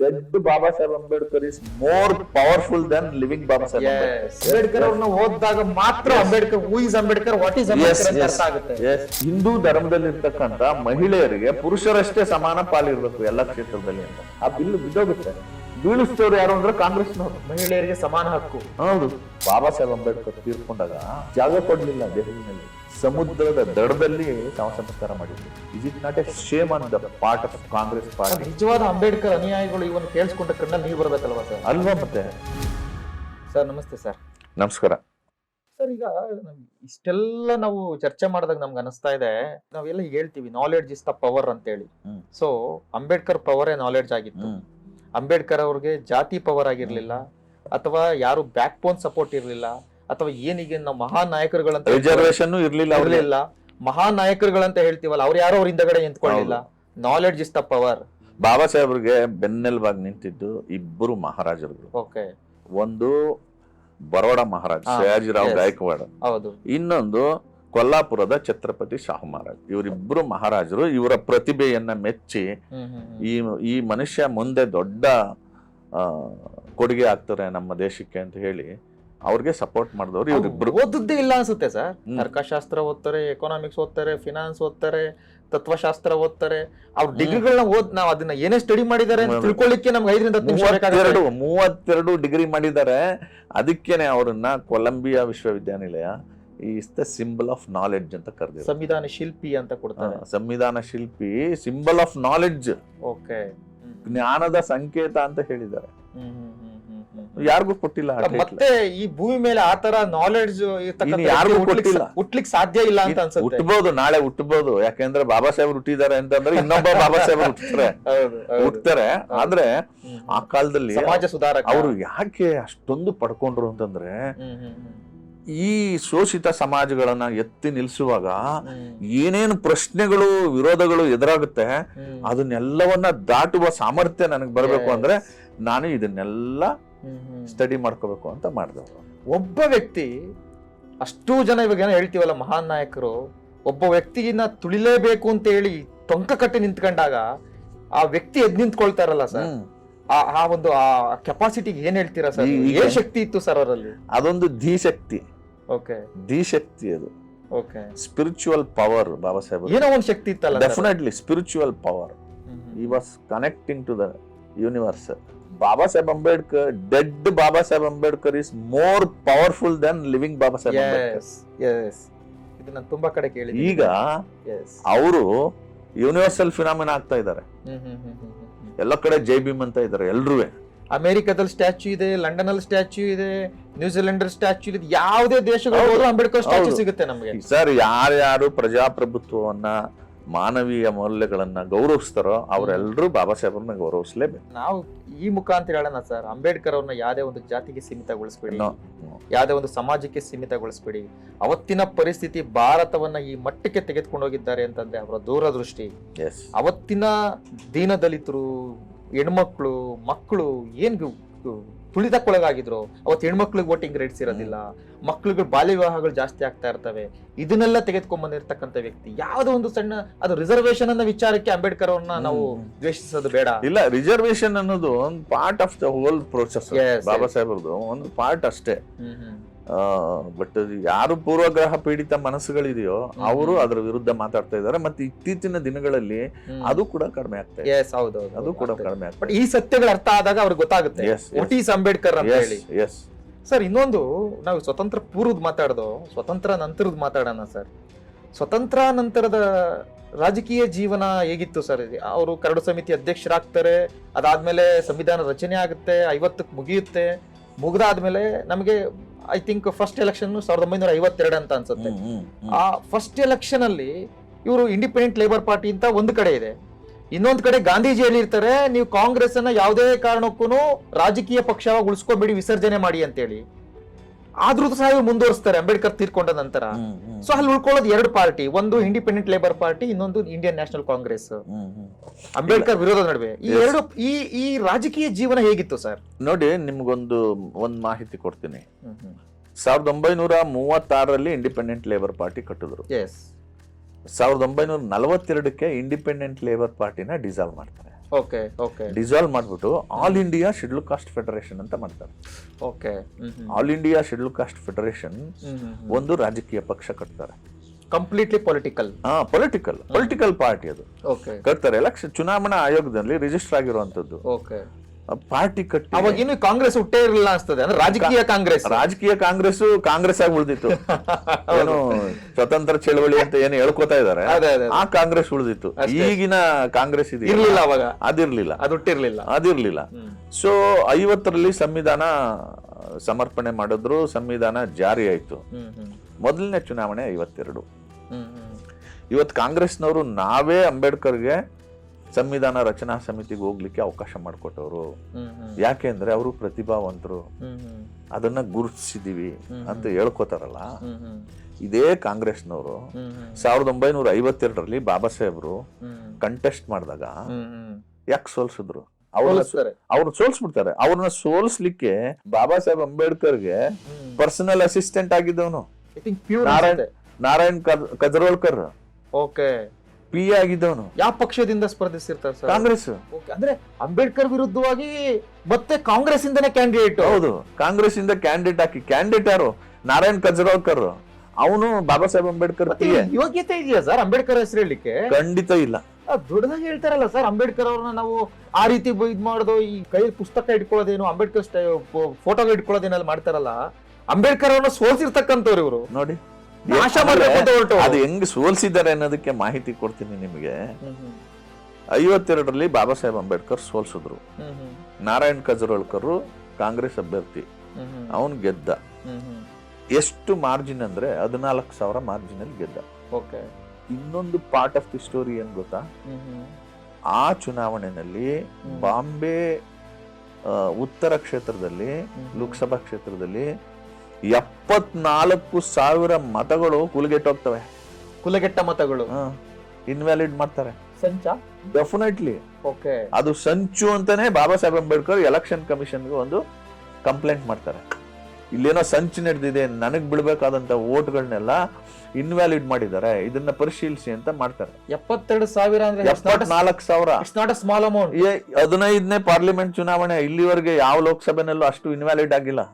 Dead Baba Saheb Ambedkar is more powerful than living Baba Saheb Ambedkar. Ambedkar ಅವ್ರನ್ನ ಓದಿದಾಗ ಮಾತ್ರ Ambedkar who is Ambedkar what is Yes, Ambedkar ಅಂತ ಧರ್ಮದಲ್ಲಿ ಅರ್ಥ ಆಗುತ್ತೆ. Yes. ಹಿಂದೂ ಧರ್ಮದಲ್ಲಿರ್ತಕ್ಕಂಥ ಮಹಿಳೆಯರಿಗೆ ಪುರುಷರಷ್ಟೇ ಸಮಾನ ಪಾಲಿರ್ಬೇಕು ಎಲ್ಲ ಕ್ಷೇತ್ರದಲ್ಲಿ ಅಂತ. ಆ ಬಿಲ್ ಬಿದ್ದೋಗುತ್ತೆ. ಬೀಳಿಸ್ತವ್ರು ಯಾರು ಅಂದ್ರೆ ಕಾಂಗ್ರೆಸ್ನವರು. ಮಹಿಳೆಯರಿಗೆ ಸಮಾನ ಹಕ್ಕು. ಹೌದು. ಬಾಬಾ ಸಾಹೇಬ್ ಅಂಬೇಡ್ಕರ್ ತೀರ್ಕೊಂಡಾಗ ಜಾಗ ಕೊಡ್ಲಿಲ್ಲ ದೆಹಲಿನಲ್ಲಿ. ಸಮುದ್ರದ ದಡದಲ್ಲಿ ಶವ ಸಂಸ್ಕಾರ ಮಾಡಿದ್ರು. Is it not a shame on the part of Congress party ನಿಜವಾದ ಅಂಬೇಡ್ಕರ್ ಅನುಯಾಯಿಗಳು ಇವನ್ ಕೇಳಿಸ್ಕೊಂಡ ಕಣ್ಣ ನೀವು ಬರ್ಬೇಕಲ್ವಾ ಸರ್? ಅಲ್ವಾ ಮತ್ತೆ? ಸರ್ ನಮಸ್ತೆ ಸರ್. ನಮಸ್ಕಾರ. ಸರ್ ಈಗ ಇಷ್ಟೆಲ್ಲ ನಾವು ಚರ್ಚೆ ಮಾಡಿದಾಗ ನಮ್ಗೆ ಅನಿಸ್ತಾ ಇದೆ. ನಾವೆಲ್ಲ ಹೇಳ್ತೀವಿ ನಾಲೆಡ್ಜ್ ಇಸ್ ದ ಪವರ್ ಅಂತ ಹೇಳಿ ಹ್ಮ್. ಸೊ ಅಂಬೇಡ್ಕರ್ ಪವರೇ ನಾಲೆಡ್ಜ್ ಆಗಿತ್ತು. ಅಂಬೇಡ್ಕರ್ ಅವ್ರಿಗೆ ಜಾತಿ ಪವರ್ ಆಗಿರ್ಲಿಲ್ಲ. ಅಥವಾ ಯಾರು ಬ್ಯಾಕ್ ಬೋನ್ ಸಪೋರ್ಟ್ ಇರ್ಲಿಲ್ಲ. ಅಥವಾ ಏನೀಗ ನಾವು ಮಹಾನಾಯಕರುಗಳಂತ ರಿಸರ್ವೇಶನ್ ಇರ್ಲಿಲ್ಲ ಇರ್ಲಿಲ್ಲ. ಮಹಾನ್ ನಾಯಕರುಗಳಂತ ಹೇಳ್ತೀವಲ್ಲ ಅವ್ರು ಯಾರೋ ಅವ್ರ ಹಿಂದಗಡೆ ನಿಂತ್ಕೊಳ್ಳಿಲ್ಲ knowledge is the power Baba ಸಾಹೇಬ್ರಿಗೆ ಬೆನ್ನೆಲುಬಾಗಿ ನಿಂತಿದ್ದು ಇಬ್ಬರು ಮಹಾರಾಜರುಗಳು. ಓಕೆ. ಒಂದು ಬರೋಡ ಮಹಾರಾಜ್ ಸಯಾಜಿರಾವ್. ಗಾಯಕ್ವಾಡ್. ಹೌದು. ಇನ್ನೊಂದು ಕೊಲ್ಲಾಪುರದ ಛತ್ರಪತಿ ಶಾಹು ಮಹಾರಾಜ್. ಇವರಿಬ್ಬರು ಮಹಾರಾಜರು ಇವರ ಪ್ರತಿಭೆಯನ್ನ ಮೆಚ್ಚಿ. ಈ ಈ ಮನುಷ್ಯ ಮುಂದೆ ದೊಡ್ಡ ಕೊಡುಗೆ ಆಗ್ತಾರೆ ನಮ್ಮ ದೇಶಕ್ಕೆ ಅಂತ ಹೇಳಿ ಅವ್ರಿಗೆ ಸಪೋರ್ಟ್ ಮಾಡಿದವರು ಇವರಿಬ್ರು. ಓದುದ್ದೇ ಇಲ್ಲ ಅನ್ಸುತ್ತೆ ಸರ್. ತರ್ಕಶಾಸ್ತ್ರ ಓದ್ತಾರೆ ಎಕನಾಮಿಕ್ಸ್ ಓದ್ತಾರೆ ಫಿನಾನ್ಸ್ ಓದ್ತಾರೆ ತತ್ವಶಾಸ್ತ್ರ ಓದ್ತಾರೆ. ಅವ್ರ ಡಿಗ್ರಿಗಳನ್ನ ಓದ್ ನಾವ್ ಅದನ್ನ ಏನೇ ಸ್ಟಡಿ ಮಾಡಿದ್ದಾರೆ ಅಂತ. ತಿಳ್ಕೊಳ್ಳಿಕ್ಕೆ ನಮ್ಗೆ ಐದರಿಂದ ಮೂವತ್ತೆರಡು ಮೂವತ್ತೆರಡು ಡಿಗ್ರಿ ಮಾಡಿದ್ದಾರೆ ಅದಕ್ಕೇನೆ ಅವರನ್ನ ಕೊಲಂಬಿಯಾ ವಿಶ್ವವಿದ್ಯಾನಿಲಯ is the symbol of knowledge ಅಂತ ಕರೆದಿದ್ದಾರೆ ಸಂವಿಧಾನ ಶಿಲ್ಪಿ ಅಂತ ಕೊಡ್ತಾರೆ. ಸಂವಿಧಾನ ಶಿಲ್ಪಿ ಸಿಂಬಲ್ ಆಫ್ ನಾಲೆಡ್ಜ್ ಓಕೆ ಜ್ಞಾನದ ಸಂಕೇತ ಅಂತ ಹೇಳಿದ್ದಾರೆ. ಯಾರಿಗೂ ಕೊಟ್ಟಿಲ್ಲ ಮತ್ತೆ ಈ ಭೂಮಿ ಮೇಲೆ ಆತರ ನಾಲೆಡ್ಜ್ ಇನ್ನು ಯಾರಿಗೂ ಕೊಟ್ಟಿಲ್ಲ. ಹುಟ್ಲಿಕ್ ಸಾಧ್ಯ ಇಲ್ಲ ಅಂತ ಅನ್ಸುತ್ತೆ. ಹುಟ್ಟಬಹುದು ನಾಳೆ ಹುಟ್ಟಬಹುದು ಯಾಕೆಂದ್ರೆ ಬಾಬಾ ಸಾಹೇಬ್ ಹುಟ್ಟಿದ್ದಾರೆ ಅಂತಂದ್ರೆ ಇನ್ನೊಬ್ಬ ಬಾಬಾ ಸಾಹೇಬ್ ಹೌದು. ಹುಟ್ಟತಾರೆ ಆದ್ರೆ ಆ ಕಾಲದಲ್ಲಿ ಸಮಾಜ ಸುಧಾರಕ. ಅವರು ಯಾಕೆ ಅಷ್ಟೊಂದು ಪಡ್ಕೊಂಡ್ರು ಅಂತಂದ್ರೆ. ಈ ಶೋಷಿತ ಸಮಾಜಗಳನ್ನ ಎತ್ತಿ ನಿಲ್ಸುವಾಗ ಏನೇನು ಪ್ರಶ್ನೆಗಳು ವಿರೋಧಗಳು ಎದುರಾಗುತ್ತೆ ಅದನ್ನೆಲ್ಲವನ್ನ ದಾಟುವ ಸಾಮರ್ಥ್ಯ ನನಗೆ ಬರಬೇಕು ಅಂದ್ರೆ ನಾನು ಇದನ್ನೆಲ್ಲ. ಸ್ಟಡಿ ಮಾಡ್ಕೋಬೇಕು ಅಂತ ಮಾಡಿದವರು. ಒಬ್ಬ ವ್ಯಕ್ತಿ ಅಷ್ಟು ಜನ ಇವಾಗ ಏನೋ ಹೇಳ್ತೀವಲ್ಲ ಮಹಾನ್ ನಾಯಕರು ಒಬ್ಬ ವ್ಯಕ್ತಿಯನ್ನ ತುಳಿಲೇಬೇಕು ಅಂತ ಹೇಳಿ ಟೊಂಕ ಕಟ್ಟಿ ನಿಂತ್ಕೊಂಡಾಗ ಆ ವ್ಯಕ್ತಿ ಎದ್ ನಿಂತ್ಕೊಳ್ತಾರಲ್ಲ ಸರ್? ಆ ಆ ಒಂದು ಆ ಕೆಪಾಸಿಟಿಗೆ ಏನ್ ಹೇಳ್ತೀರಾ ಸರ್? ಏನ್ ಶಕ್ತಿ ಇತ್ತು ಸರ್ ಅವರಲ್ಲಿ ಅದೊಂದು ಧೀಶಕ್ತಿ ಓಕೆ. ಧೀಶಕ್ತಿ ಅದು. Okay. Spiritual power Baba Saheb ಏನೋ ಒಂದು ಶಕ್ತಿ ಇತ್ತಲ್ಲ? Definitely spiritual power. He was connecting to the universe Baba Saheb Ambedkar dead Baba Saheb Ambedkar is more powerful than living Baba Saheb Ambedkar Yes, yes. ಇದು ನಾನು ತುಂಬಾ ಕಡೆ ಕೇಳಿದ್ದೀನಿ ಈಗ. ಅವರು ಯೂನಿವರ್ಸಲ್ ಫಿನಾಮಿನ ಆಗ್ತಾ ಇದ್ದಾರೆ. ಎಲ್ಲ ಕಡೆ ಜೈ ಭೀಮ್ ಅಂತ ಇದ್ದಾರೆ ಎಲ್ರೂ ಅಮೆರಿಕದಲ್ಲಿ ಸ್ಟ್ಯಾಚ್ಯೂ ಇದೆ ಲಂಡನ್ ಅಲ್ಲಿ ಸ್ಟ್ಯಾಚ್ಯೂ ಇದೆ ನ್ಯೂಜಿಲೆಂಡ್ ಸ್ಟ್ಯಾಚ್ಯೂ ಇದೆ ಯಾವುದೇ ದೇಶಗಳು ಅಂಬೇಡ್ಕರ್ ಸ್ಟ್ಯಾಚ್ಯೂ. ಸಿಗುತ್ತೆ ನಮಗೆ ಸರ್ ಯಾರ್ಯಾರು ಪ್ರಜಾಪ್ರಭುತ್ವವನ್ನ ಮಾನವೀಯ ಮೌಲ್ಯಗಳನ್ನು ಗೌರವಿಸ್ತಾರೋ ಅವರೆಲ್ಲರೂ ಬಾಬಾ ಸಾಹೇಬ್ರನ್ನ ಗೌರವಿಸಲೇಬೇಕು. ನಾವು ಈ ಮುಖಾಂತರ ಹೇಳೋಣ ಸರ್. ಅಂಬೇಡ್ಕರ್ ಅವ್ರನ್ನ ಯಾವುದೇ ಒಂದು ಜಾತಿಗೆ ಸೀಮಿತಗೊಳಿಸ್ಬೇಡಿ. ಯಾವುದೇ ಒಂದು ಸಮಾಜಕ್ಕೆ ಸೀಮಿತಗೊಳಿಸ್ಬೇಡಿ. ಅವತ್ತಿನ ಪರಿಸ್ಥಿತಿ ಭಾರತವನ್ನ ಈ ಮಟ್ಟಕ್ಕೆ ತೆಗೆದುಕೊಂಡು ಹೋಗಿದ್ದಾರೆ ಅಂತಂದ್ರೆ ಅವರ ದೂರದೃಷ್ಟಿ. ಎಸ್ ಅವತ್ತಿನ ದೀನದಲಿತರು ಹೆಣ್ಮಕ್ಳು ಮಕ್ಕಳು ಏನ್ ತುಳಿತಕ್ಕೊಳಗಾಗಿದ್ರು. ಅವತ್ತು ಹೆಣ್ಮಕ್ಳಿಗೆ ವೋಟಿಂಗ್ ರೇಟ್ಸ್ ಇರೋದಿಲ್ಲ. ಮಕ್ಳಿಗೆ ಬಾಲ್ಯ ವಿವಾಹಗಳು ಜಾಸ್ತಿ ಆಗ್ತಾ ಇರ್ತವೆ. ಇದನ್ನೆಲ್ಲ ತೆಗೆದುಕೊಂಡ್ ಬಂದಿರ್ತಕ್ಕಂಥ ವ್ಯಕ್ತಿ. ಯಾವುದೋ ಒಂದು ಸಣ್ಣ ಅದು ರಿಸರ್ವೇಶನ್ ಅನ್ನೋ ವಿಚಾರಕ್ಕೆ ಅಂಬೇಡ್ಕರ್ ಅವ್ರನ್ನ ನಾವು. ದ್ವೇಷಿಸೋದು ಬೇಡ. ಇಲ್ಲ ರಿಸರ್ವೇಶನ್ ಅನ್ನೋದು ಒಂದು part of the whole process Baba Saheb ಸಾಹೇಬ್ರದ್ದು ಒಂದು ಪಾರ್ಟ್ ಅಷ್ಟೇ. ಬಟ್ ಯಾರು ಪೂರ್ವಗ್ರಹ ಪೀಡಿತ ಮನಸ್ಸುಗಳಿದೆಯೋ. ಅವರು ಅದರ ವಿರುದ್ಧ ಮಾತಾಡ್ತಾ ಇದ್ದಾರೆ. ಮತ್ತೆ ಇತ್ತೀಚಿನ ದಿನಗಳಲ್ಲಿ ಅದು ಕೂಡ ಕಡಿಮೆ ಆಗ್ತದೆ ಅದು ಕೂಡ. ಕಡಿಮೆ ಆಗ್ತದೆ ಬಟ್ ಈ ಸತ್ಯಗಳ ಅರ್ಥ ಆದಾಗ ಅವ್ರಿಗೆ ಗೊತ್ತಾಗುತ್ತೆ. ಅಂಬೇಡ್ಕರ್ ಅಂತ ಹೇಳಿ. ಎಸ್ ಎಸ್ ಸರ್ ಇನ್ನೊಂದು ನಾವು ಸ್ವತಂತ್ರ ಪೂರ್ವದ ಮಾತಾಡ್ದೋ ಸ್ವತಂತ್ರ ನಂತರದ ಮಾತಾಡೋಣ ಸರ್ ಸ್ವತಂತ್ರ ನಂತರದ ರಾಜಕೀಯ ಜೀವನ ಹೇಗಿತ್ತು ಸರ್ ಅವರು ಕರಡು ಸಮಿತಿ ಅಧ್ಯಕ್ಷರಾಗ್ತಾರೆ ಅದಾದ್ಮೇಲೆ ಸಂವಿಧಾನ ರಚನೆ ಆಗುತ್ತೆ ಐವತ್ತಕ್ಕೆ ಮುಗಿಯುತ್ತೆ. ಮುಗ್ದಾದ್ಮೇಲೆ ನಮಗೆ ಐ ಥಿಂಕ್ ಫಸ್ಟ್ ಎಲೆಕ್ಷನ್ ಸಾವಿರದ ಒಂಬೈನೂರ ಐವತ್ತೆರಡು ಅಂತ ಅನ್ಸುತ್ತೆ. ಆ ಫಸ್ಟ್ ಎಲೆಕ್ಷನ್ ಅಲ್ಲಿ ಇವರು ಇಂಡಿಪೆಂಡೆಂಟ್ ಲೇಬರ್ ಪಾರ್ಟಿ ಅಂತ ಒಂದು ಕಡೆ ಇದೆ. ಇನ್ನೊಂದು ಕಡೆ ಗಾಂಧೀಜಿ ಹೇಳಿರ್ತಾರೆ ನೀವು ಕಾಂಗ್ರೆಸ್ ಅನ್ನ ಯಾವುದೇ ಕಾರಣಕ್ಕೂ ರಾಜಕೀಯ ಪಕ್ಷವಾಗಿ ಉಳಿಸ್ಕೊಬೇಡಿ ವಿಸರ್ಜನೆ ಮಾಡಿ ಅಂತೇಳಿ. ಆದ್ರೂ ಸಹ ಇವ್ರು ಮುಂದುವರಿಸ್ತಾರೆ. ಅಂಬೇಡ್ಕರ್ ತೀರ್ಕೊಂಡ ನಂತರ. ಸೊ ಅಲ್ಲಿ ಉಳ್ಕೊಳ್ಳೋದು ಎರಡು ಪಾರ್ಟಿ. ಒಂದು ಇಂಡಿಪೆಂಡೆಂಟ್ ಲೇಬರ್ ಪಾರ್ಟಿ ಇನ್ನೊಂದು ಇಂಡಿಯನ್ ನ್ಯಾಷನಲ್ ಕಾಂಗ್ರೆಸ್ ಅಂಬೇಡ್ಕರ್ ವಿರೋಧದ ನಡುವೆ. ಈ ಎರಡು ಈ ಈ ರಾಜಕೀಯ ಜೀವನ ಹೇಗಿತ್ತು ಸರ್? ನೋಡಿ ನಿಮ್ಗೊಂದು ಒಂದು ಮಾಹಿತಿ ಕೊಡ್ತೀನಿ. ಸಾವಿರದ ಒಂಬೈನೂರ ಮೂವತ್ತಾರರಲ್ಲಿ ಇಂಡಿಪೆಂಡೆಂಟ್ ಲೇಬರ್ ಪಾರ್ಟಿ ಕಟ್ಟಿದ್ರು. ಎಸ್ ಸಾವಿರದ ಒಂಬೈನೂರ ನಲವತ್ತೆರಡಕ್ಕೆ ಇಂಡಿಪೆಂಡೆಂಟ್ ಲೇಬರ್ ಪಾರ್ಟಿನ ಡಿಸಾಲ್ವ್ ಮಾಡ್ತಾರೆ. Okay okay. ಡಿಸಾಲ್ವ್ ಮಾಡ್ಬಿಟ್ಟು all India schedule caste federation ಅಂತ ಮಾಡ್ತಾರೆ. Okay all India schedule caste federation ಒಂದು ರಾಜಕೀಯ ಪಕ್ಷ ಕಟ್ತಾರೆ. ಕಂಪ್ಲೀಟ್ಲಿ ಪೊಲಿಟಿಕಲ್ ಹಾ ಪೊಲಿಟಿಕಲ್ ಪೊಲಿಟಿಕಲ್ ಪಾರ್ಟಿ ಅದು. ಓಕೆ. ಕಟ್ತಾರೆ. ಎಲೆಕ್ಷನ್ ಚುನಾವಣಾ ಆಯೋಗದಲ್ಲಿ ರಿಜಿಸ್ಟರ್ ಆಗಿರುವಂತದ್ದು ಓಕೆ. ಪಾರ್ಟಿ ಕಟ್ಟಿ ಅವಾಗ ಇನ್ನು ಕಾಂಗ್ರೆಸ್ ಹುಟ್ಟೇ ಇರಲಿಲ್ಲ ಅನ್ಸ್ತದೆ. ಅಂದ್ರೆ ರಾಜಕೀಯ ಕಾಂಗ್ರೆಸ್. ರಾಜಕೀಯ ಕಾಂಗ್ರೆಸ್ ಕಾಂಗ್ರೆಸ್ ಆಗಿ ಉಳಿದಿತ್ತು. ಏನು ಸ್ವತಂತ್ರ ಚಳವಳಿ ಅಂತ ಏನು ಹೇಳ್ಕೊತಾ ಇದಾರೆ. ಆ ಕಾಂಗ್ರೆಸ್ ಉಳಿದಿತ್ತು. ಈಗಿನ ಕಾಂಗ್ರೆಸ್ ಇದೆ ಇರ್ಲಿಲ್ಲ ಅವಾಗ. ಅದಿರ್ಲಿಲ್ಲ. ಅದು ಹುಟ್ಟಿರ್ಲಿಲ್ಲ. ಅದಿರ್ಲಿಲ್ಲ. ಸೊ ಐವತ್ತರಲ್ಲಿ ಸಂವಿಧಾನ ಸಮರ್ಪಣೆ ಮಾಡಿದ್ರು. ಸಂವಿಧಾನ ಜಾರಿ ಆಯ್ತು. ಮೊದಲನೇ ಚುನಾವಣೆ ಐವತ್ತೆರಡು. ಇವತ್ತು ಕಾಂಗ್ರೆಸ್ನವರು ನಾವೇ ಅಂಬೇಡ್ಕರ್ಗೆ ಸಂವಿಧಾನ ರಚನಾ ಸಮಿತಿಗೆ ಹೋಗ್ಲಿಕ್ಕೆ ಅವಕಾಶ ಮಾಡಿಕೊಟ್ಟವರು. ಹ್ಮ್ ಹ್ಮ್. ಯಾಕೆ ಅಂದ್ರೆ ಅವರು ಪ್ರತಿಭಾವಂತರು. ಅದನ್ನ ಗುರುತಿಸಿದೀವಿ ಅಂತ ಹೇಳ್ಕೊತಾರಲ್ಲ. ಇದೇ ಕಾಂಗ್ರೆಸ್ನವರು. ಸಾವಿರದ ಒಂಬೈನೂರ ಐವತ್ತೆರಡರಲ್ಲಿ ಬಾಬಾ ಸಾಹೇಬ್ರು ಕಂಟೆಸ್ಟ್ ಮಾಡಿದಾಗ ಯಾಕೆ ಸೋಲ್ಸಿದ್ರು? ಅವ್ರನ್ನ. ಸೋಲ್ಸ್ಬಿಡ್ತಾರೆ. ಅವ್ರನ್ನ ಸೋಲ್ಸ್ಲಿಕ್ಕೆ ಬಾಬಾ ಸಾಹೇಬ್ ಅಂಬೇಡ್ಕರ್ಗೆ. ಪರ್ಸನಲ್ ಅಸಿಸ್ಟೆಂಟ್ ಆಗಿದ್ದವನು. ನಾರಾಯಣ್. ನಾರಾಯಣ್ ಕಜರೋಳ್ಕರ್ ಓಕೆ ಪಿ ಆಗಿದ್ದವನು ಯಾವ ಪಕ್ಷದಿಂದ ಸ್ಪರ್ಧಿಸಿರ್ತಾರೆ ಸರ್? ಕಾಂಗ್ರೆಸ್. ಓಕೆ ಅಂದ್ರೆ ಅಂಬೇಡ್ಕರ್ ವಿರುದ್ಧವಾಗಿ ಮತ್ತೆ ಕಾಂಗ್ರೆಸ್ ಇಂದನೇ ಕ್ಯಾಂಡಿಡೇಟ್ ಹೌದು ಕಾಂಗ್ರೆಸ್ ಇಂದ ಕ್ಯಾಂಡಿಡೇಟ್ ಹಾಕಿ. ಕ್ಯಾಂಡಿಡೇಟ್ ಯಾರು? ನಾರಾಯಣ್ ಕಜ್ರೋಳ್ಕರ್ ಅವನು ಬಾಬಾ ಸಾಹೇಬ್ ಅಂಬೇಡ್ಕರ್ ಯೋಗ್ಯತೆ ಇದೆಯಾ ಸರ್ ಅಂಬೇಡ್ಕರ್ ಹೆಸರು ಹೇಳಲಿಕ್ಕೆ? ಖಂಡಿತ ಇಲ್ಲ. ದೊಡ್ಡದಾಗಿ ಹೇಳ್ತಾರಲ್ಲ ಸರ್ ಅಂಬೇಡ್ಕರ್ ಅವ್ರನ್ನ ನಾವು ಆ ರೀತಿ ಬ- ಇದ್ ಮಾಡೋದು ಈ ಕೈ ಪುಸ್ತಕ ಇಟ್ಕೊಳ್ಳೋದೇನು ಅಂಬೇಡ್ಕರ್ ಫೋಟೋ ಇಟ್ಕೊಳ್ಳೋದೇನೆಲ್ಲ ಮಾಡ್ತಾರಲ್ಲ ಅಂಬೇಡ್ಕರ್ ಅವ್ರನ್ನ ಸೋಲ್ಸಿರ್ತಕ್ಕಂಥವ್ರು ಇವರು. ನೋಡಿ. ಅದು ಹೆಂಗ್ ಸೋಲ್ಸಿದ್ದಾರೆ ಅನ್ನೋದಕ್ಕೆ ಮಾಹಿತಿ ಕೊಡ್ತೀನಿ ನಿಮಗೆ. ಐವತ್ತೆರಡರಲ್ಲಿ ಬಾಬಾ ಸಾಹೇಬ್ ಅಂಬೇಡ್ಕರ್ ಸೋಲ್ಸಿದ್ರು. ನಾರಾಯಣ್ ಕಜ್ರೋಳ್ಕರ್ ಕಾಂಗ್ರೆಸ್ ಅಭ್ಯರ್ಥಿ. ಅವನ್ ಗೆದ್ದ. ಎಷ್ಟು ಮಾರ್ಜಿನ್ ಅಂದ್ರೆ ಹದಿನಾಲ್ಕು ಸಾವಿರ ಮಾರ್ಜಿನ್ ಅಲ್ಲಿ ಗೆದ್ದ. ಓಕೆ. ಇನ್ನೊಂದು ಪಾರ್ಟ್ ಆಫ್ ದಿ ಸ್ಟೋರಿ ಏನ್ ಗೊತ್ತಾ? ಆ ಚುನಾವಣೆಯಲ್ಲಿ ಬಾಂಬೆ ಉತ್ತರ ಕ್ಷೇತ್ರದಲ್ಲಿ ಲೋಕಸಭಾ ಕ್ಷೇತ್ರದಲ್ಲಿ ಎಪ್ಪತ್ನಾಲ್ಕು ಸಾವಿರ ಮತಗಳು ಕುಲಗೆಟ್ಟೋಗ್ತವೆ ಕುಲಗೆಟ್ಟ ಮತಗಳು. ಇನ್ವ್ಯಾಲಿಡ್ ಮಾಡ್ತಾರೆ. ಸಂಚ? Definitely okay. ಅದು ಸಂಚು ಅಂತಾನೆ ಬಾಬಾ ಸಾಹೇಬ್ ಅಂಬೇಡ್ಕರ್ ಎಲೆಕ್ಷನ್ ಕಮಿಷನ್ಗೆ ಒಂದು ಕಂಪ್ಲೇಂಟ್ ಮಾಡ್ತಾರೆ. ಇಲ್ಲೇನೋ ಸಂಚು ನಡೆದಿದೆ ನನಗ್ ಬಿಡ್ಬೇಕಾದಂತ ಓಟ್ಗಳನ್ನೆಲ್ಲ ಇನ್ವ್ಯಾಲಿಡ್ ಮಾಡಿದ್ದಾರೆ ಇದನ್ನ ಪರಿಶೀಲಿಸಿ ಅಂತ ಮಾಡ್ತಾರೆ. ಎಪ್ಪತ್ತೆರಡು ಸಾವಿರ ಅಂದ್ರೆ ಎಪ್ಪತ್ನಾಲ್ಕು ಸಾವಿರ. It's not a small amount ಹದಿನೈದನೇ ಪಾರ್ಲಿಮೆಂಟ್ ಚುನಾವಣೆ ಇಲ್ಲಿವರೆಗೆ ಯಾವ ಲೋಕಸಭೆನಲ್ಲೂ ಅಷ್ಟು ಇನ್ವ್ಯಾಲಿಡ್ ಆಗಿಲ್ಲ.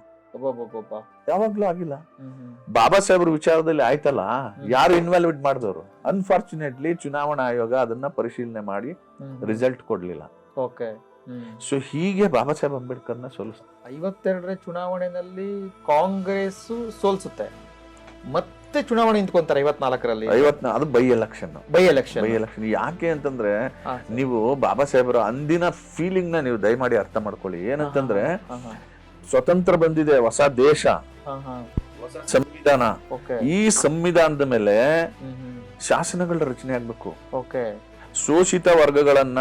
ಯಾವಾಗ್ಲೂ ಆಗಿಲ್ಲ. ಬಾಬಾ ಸಾಹೇಬ್ರ ವಿಚಾರದಲ್ಲಿ ಆಯ್ತಲ್ಲ? ಯಾರು ಇನ್ವಾಲ್ವೇಟ್ ಮಾಡಿದವರು? ಅನ್ಫಾರ್ಚುನೇಟ್ಲಿ ಚುನಾವಣಾ ಆಯೋಗ ಅದನ್ನ ಪರಿಶೀಲನೆ ಮಾಡಿ ರಿಸಲ್ಟ್ ಕೊಡ್ಲಿಲ್ಲ. ಓಕೆ. ಸೊ ಹೀಗೆ ಬಾಬಾ ಸಾಹೇಬ್ ಅಂಬೇಡ್ಕರ್ನ ಸೋಲಿಸ್ ಐವತ್ತೆರಡರ ಚುನಾವಣೆಯಲ್ಲಿ ಕಾಂಗ್ರೆಸ್ ಸೋಲ್ಸುತ್ತೆ. ಮತ್ತೆ ಚುನಾವಣೆ ನಿಂತ್ಕೊಂತಾರೆ ಐವತ್ನಾಲ್ಕರಲ್ಲಿ. ಐವತ್ನಾ ಅದು by election by election by election ಯಾಕೆ ಅಂತಂದ್ರೆ ನೀವು ಬಾಬಾ ಸಾಹೇಬ್ರ ಅಂದಿನ ಫೀಲಿಂಗ್ನ ನೀವು ದಯಮಾಡಿ ಅರ್ಥ ಮಾಡ್ಕೊಳ್ಳಿ. ಏನಂತಂದ್ರೆ ಸ್ವತಂತ್ರ ಬಂದಿದೆ ಹೊಸ ದೇಶ. ಸಂವಿಧಾನ. ಓಕೆ. ಈ ಸಂವಿಧಾನದ ಮೇಲೆ ಶಾಸನಗಳ ರಚನೆ ಆಗ್ಬೇಕು. ಓಕೆ. ಶೋಷಿತ ವರ್ಗಗಳನ್ನ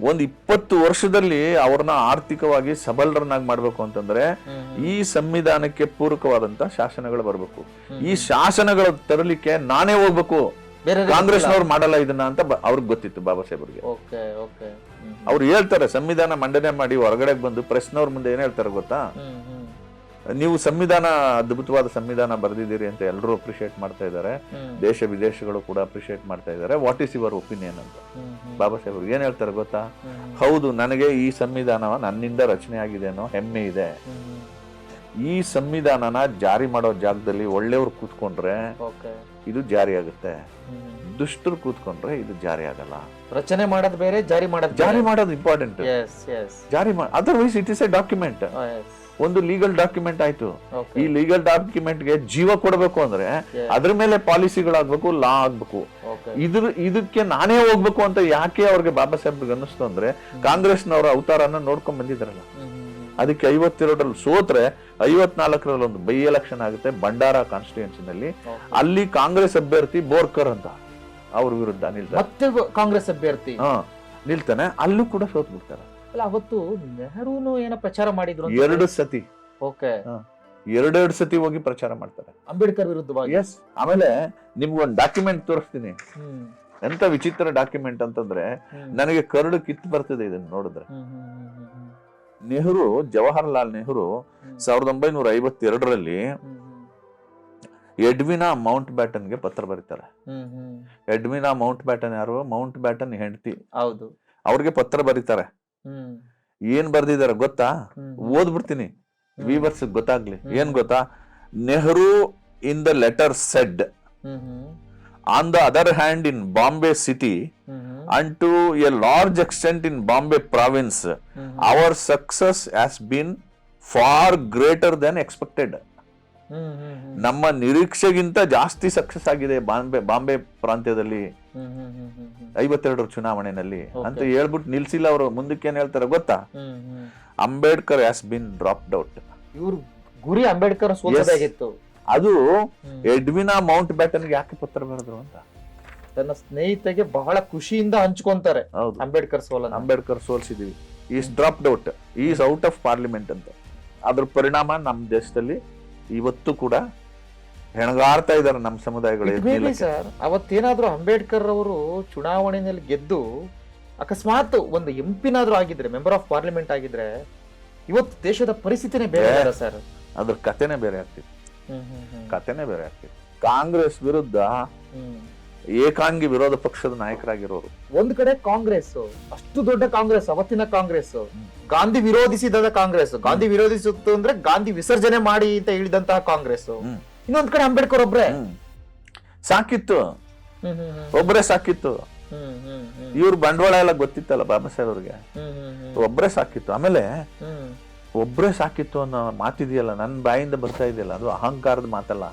ಒಂದ್ ಇಪ್ಪತ್ತು ವರ್ಷದಲ್ಲಿ ಅವ್ರನ್ನ ಆರ್ಥಿಕವಾಗಿ ಸಬಲರನ್ನಾಗಿ ಮಾಡ್ಬೇಕು ಅಂತಂದ್ರೆ ಈ ಸಂವಿಧಾನಕ್ಕೆ ಪೂರಕವಾದಂತ ಶಾಸನಗಳು ಬರ್ಬೇಕು. ಈ ಶಾಸನಗಳ ತರಲಿಕ್ಕೆ ನಾನೇ ಹೋಗ್ಬೇಕು. ಬೇರೆ ಕಾಂಗ್ರೆಸ್ನವ್ರು ಮಾಡಲ್ಲ ಇದನ್ನ ಅಂತ ಬ- ಅವ್ರಿಗೆ ಗೊತ್ತಿತ್ತು ಬಾಬಾ ಸಾಹೇಬ್ರಿಗೆ. Okay okay. ಅವ್ರು ಹೇಳ್ತಾರೆ ಸಂವಿಧಾನ ಮಂಡನೆ ಮಾಡಿ ಹೊರಗಡೆ ಬಂದು ಪ್ರೆಸ್ನವ್ರ ಮುಂದೆ ಏನ್ ಹೇಳ್ತಾರೆ ಗೊತ್ತಾ? ನೀವು ಸಂವಿಧಾನ ಅದ್ಭುತವಾದ ಸಂವಿಧಾನ ಬರೆದಿದ್ದೀರಿ ಅಂತ ಎಲ್ಲರೂ ಅಪ್ರಿಶಿಯೇಟ್ ಮಾಡ್ತಾ ಇದ್ದಾರೆ. ದೇಶ ವಿದೇಶಗಳು ಕೂಡ ಅಪ್ರಿಶಿಯೇಟ್ ಮಾಡ್ತಾ ಇದ್ದಾರೆ. ವಾಟ್ ಈಸ್ ಯುವರ್ ಒಪಿನಿಯನ್ ಅಂತ? ಬಾಬಾ ಸಾಹೇಬ್ ಏನ್ ಹೇಳ್ತಾರೆ ಗೊತ್ತಾ? ಹೌದು ನನಗೆ ಈ ಸಂವಿಧಾನ ನನ್ನಿಂದ ರಚನೆ ಆಗಿದೆ ಅನ್ನೋ ಹೆಮ್ಮೆ ಇದೆ. ಈ ಸಂವಿಧಾನನ ಜಾರಿ ಮಾಡೋ ಜಾಗದಲ್ಲಿ ಒಳ್ಳೆಯವ್ರು ಕೂತ್ಕೊಂಡ್ರೆ ಓಕೆ ಇದು ಜಾರಿ ಆಗುತ್ತೆ. ದುಷ್ಟರು ಕೂತ್ಕೊಂಡ್ರೆ ಇದು ಜಾರಿ ಆಗಲ್ಲ. ರಚನೆ ಮಾಡೋದು ಬೇರೆ ಜಾರಿ ಮಾಡೋದು ಜಾರಿ ಮಾಡೋದು ಇಂಪಾರ್ಟೆಂಟ್ ಜಾರಿ ಮಾಡಿ otherwise it is a document ಒಂದು ಲೀಗಲ್ ಡಾಕ್ಯುಮೆಂಟ್ ಆಯ್ತು. ಈ ಲೀಗಲ್ ಡಾಕ್ಯುಮೆಂಟ್ಗೆ ಜೀವ ಕೊಡಬೇಕು ಅಂದ್ರೆ ಅದ್ರ ಮೇಲೆ ಪಾಲಿಸಿಗಳಾಗ್ಬೇಕು ಲಾ ಆಗ್ಬೇಕು. ಇದ್ರ ಇದಕ್ಕೆ ನಾನೇ ಹೋಗ್ಬೇಕು ಅಂತ ಯಾಕೆ ಅವ್ರಿಗೆ ಬಾಬಾ ಸಾಹೇಬ್ ಅನ್ನಿಸ್ತು ಅಂದ್ರೆ ಕಾಂಗ್ರೆಸ್ನವರ ಅವತಾರನ ನೋಡ್ಕೊಂಡ್ ಬಂದಿದ್ರಲ್ಲ ಅದಕ್ಕೆ ಐವತ್ತೆರಡರಲ್ಲಿ ಸೋತ್ರೆ ಐವತ್ನಾಲ್ಕರಲ್ಲಿ ಒಂದು ಬೈ ಎಲೆಕ್ಷನ್ ಆಗುತ್ತೆ ಬಂಡಾರ ಕಾನ್ಸ್ಟಿಟ್ಯೂನ್ಸಿನಲ್ಲಿ ಅಲ್ಲಿ ಕಾಂಗ್ರೆಸ್ ಅಭ್ಯರ್ಥಿ ಬೋರ್ಕರ್ ಅಂತ ಅವ್ರ ವಿರುದ್ಧ ನಿಲ್ತಾರೆ. ಮತ್ತೆ ಕಾಂಗ್ರೆಸ್ ಅಭ್ಯರ್ಥಿ? ಹಾ ನಿಲ್ತಾನೆ. ಅಲ್ಲೂ ಕೂಡ ಸೋತ್ ಬಿಡ್ತಾರೆ ಅಲ್ಲ ಅವತ್ತು ನೆಹರೂನು ಏನೋ ಪ್ರಚಾರ ಮಾಡಿದ್ರು ಎರಡು ಸತಿ. ಓಕೆ ಎರಡೆರಡು ಸತಿ ಹೋಗಿ ಪ್ರಚಾರ ಮಾಡ್ತಾರೆ. ಅಂಬೇಡ್ಕರ್ ವಿರುದ್ಧವಾಗಿ? ಎಸ್ ಆಮೇಲೆ ನಿಮ್ಗೊಂದು ಡಾಕ್ಯುಮೆಂಟ್ ತೋರಿಸ್ತೀನಿ. ಎಂತ ವಿಚಿತ್ರ ಡಾಕ್ಯುಮೆಂಟ್ ಅಂತಂದ್ರೆ ನನಗೆ ಕರಡು ಕಿತ್ತು ಬರ್ತದೆ ಇದನ್ನ ನೋಡಿದ್ರೆ. ನೆಹರು ಜವಾಹರ್ಲಾಲ್ ನೆಹರು. ಸಾವಿರದ ಒಂಬೈನೂರ ಐವತ್ತೆರಡರಲ್ಲಿ ಎಡ್ವಿನಾ ಮೌಂಟ್ ಬ್ಯಾಟನ್ಗೆ ಪತ್ರ ಬರೀತಾರೆ. ಎಡ್ವಿನಾ ಮೌಂಟ್ ಬ್ಯಾಟನ್ ಯಾರು? ಮೌಂಟ್ ಬ್ಯಾಟನ್ ಹೆಂಡತಿ. ಹೌದು. ಅವ್ರಿಗೆ ಪತ್ರ ಬರೀತಾರೆ. ಏನ್ ಬರ್ದಿದ್ದಾರೆ ಗೊತ್ತಾ? ಓದ್ಬಿಡ್ತೀನಿ. ವಿವರ್ಸ್ ಗೊತ್ತಾಗ್ಲಿ. ಏನ್ ಗೊತ್ತಾ? Nehru in the letter said. On the other hand in Bombay city and to a large extent in Bombay province our success has been far greater than expected ನಮ್ಮ ನಿರೀಕ್ಷೆಗಿಂತ ಜಾಸ್ತಿ ಸಕ್ಸಸ್ ಆಗಿದೆ ಬಾಂಬೆ ಬಾಂಬೆ ಪ್ರಾಂತ್ಯದಲ್ಲಿ ಹ್ಮ್ ಐವತ್ತೆರಡರ ಚುನಾವಣೆಯಲ್ಲಿ ಅಂತ ಹೇಳ್ಬಿಟ್ಟು ನಿಲ್ಸಿಲ್ಲ ಅವರು. ಮುಂದಕ್ಕೆ ಏನ್ ಹೇಳ್ತಾರೆ ಗೊತ್ತಾ? Ambedkar has been dropped out ಇವ್ರ ಗುರಿ ಅಂಬೇಡ್ಕರ್ ಅದು ಎಡ್ವಿನ ಮೌಂಟ್ ಬ್ಯಾಟನ್ಗೆ ಯಾಕೆ ಪತ್ರ ಬರೆದ್ರು ಅಂತ? ತನ್ನ ಸ್ನೇಹಿತಗೆ ಬಹಳ ಖುಷಿಯಿಂದ ಹಂಚ್ಕೊಂತಾರೆ ಅಂಬೇಡ್ಕರ್ ಸೋಲ Ambedkar ಸೋಲ್ಸಿದೀವಿ. Is dropped out is out of parliament ಅಂತ. ಅದ್ರ ಪರಿಣಾಮ ನಮ್ಮ ದೇಶದಲ್ಲಿ ಇವತ್ತು ಕೂಡ ಹೆಣಗಾಡ್ತಾ ಇದ್ದಾರೆ ನಮ್ಮ ಸಮುದಾಯಗಳು. ಸರ್ ಅವತ್ತೇನಾದ್ರೂ ಅಂಬೇಡ್ಕರ್ ಅವರು ಚುನಾವಣೆಯಲ್ಲಿ ಗೆದ್ದು ಅಕಸ್ಮಾತ್ ಒಂದು ಎಂಪಿನಾದ್ರೂ ಆಗಿದ್ರೆ ಮೆಂಬರ್ ಆಫ್ ಪಾರ್ಲಿಮೆಂಟ್ ಆಗಿದ್ರೆ ಇವತ್ತು ದೇಶದ ಪರಿಸ್ಥಿತಿನೇ ಬೇರೆ. ಸರ್ ಅದ್ರ ಕಥೆನೇ ಬೇರೆ ಆಗ್ತಿತ್ತು. ಕಥೆನೇ ಬೇರೆ ಆಗ್ತಿತ್ತು ಕಾಂಗ್ರೆಸ್ ವಿರುದ್ಧ ಏಕಾಂಗಿ ವಿರೋಧ ಪಕ್ಷದ ನಾಯಕರಾಗಿರೋರು. ಒಂದ್ ಕಡೆ ಕಾಂಗ್ರೆಸ್ ಅಷ್ಟು ದೊಡ್ಡ ಕಾಂಗ್ರೆಸ್ ಅವತ್ತಿನ ಕಾಂಗ್ರೆಸ್ ಗಾಂಧಿ ವಿರೋಧಿಸಿದ ಕಾಂಗ್ರೆಸ್ ಗಾಂಧಿ ವಿರೋಧಿಸುತ್ತು ಅಂದ್ರೆ ಗಾಂಧಿ ವಿಸರ್ಜನೆ ಮಾಡಿ ಅಂತ ಹೇಳಿದಂತಹ ಕಾಂಗ್ರೆಸ್. ಇನ್ನೊಂದ್ ಕಡೆ ಅಂಬೇಡ್ಕರ್ ಒಬ್ರೆ. ಸಾಕಿತ್ತು. ಒಬ್ರೇ ಸಾಕಿತ್ತು. ಇವ್ರ ಬಂಡವಾಳ ಎಲ್ಲ ಗೊತ್ತಿತ್ತಲ್ಲ ಬಾಬಾ ಸಾಹೇಬ್ ಅವ್ರಿಗೆ. ಒಬ್ಬರೇ ಸಾಕಿತ್ತು. ಆಮೇಲೆ. ಒಬ್ಬರೇ ಸಾಕಿತ್ತು ಅನ್ನೋ ಮಾತಿದೆಯಲ್ಲ ನನ್ನ ಬಾಯಿಂದ ಬರ್ತಾ ಇದೆಯಲ್ಲ ಅದು ಅಹಂಕಾರದ ಮಾತಲ್ಲ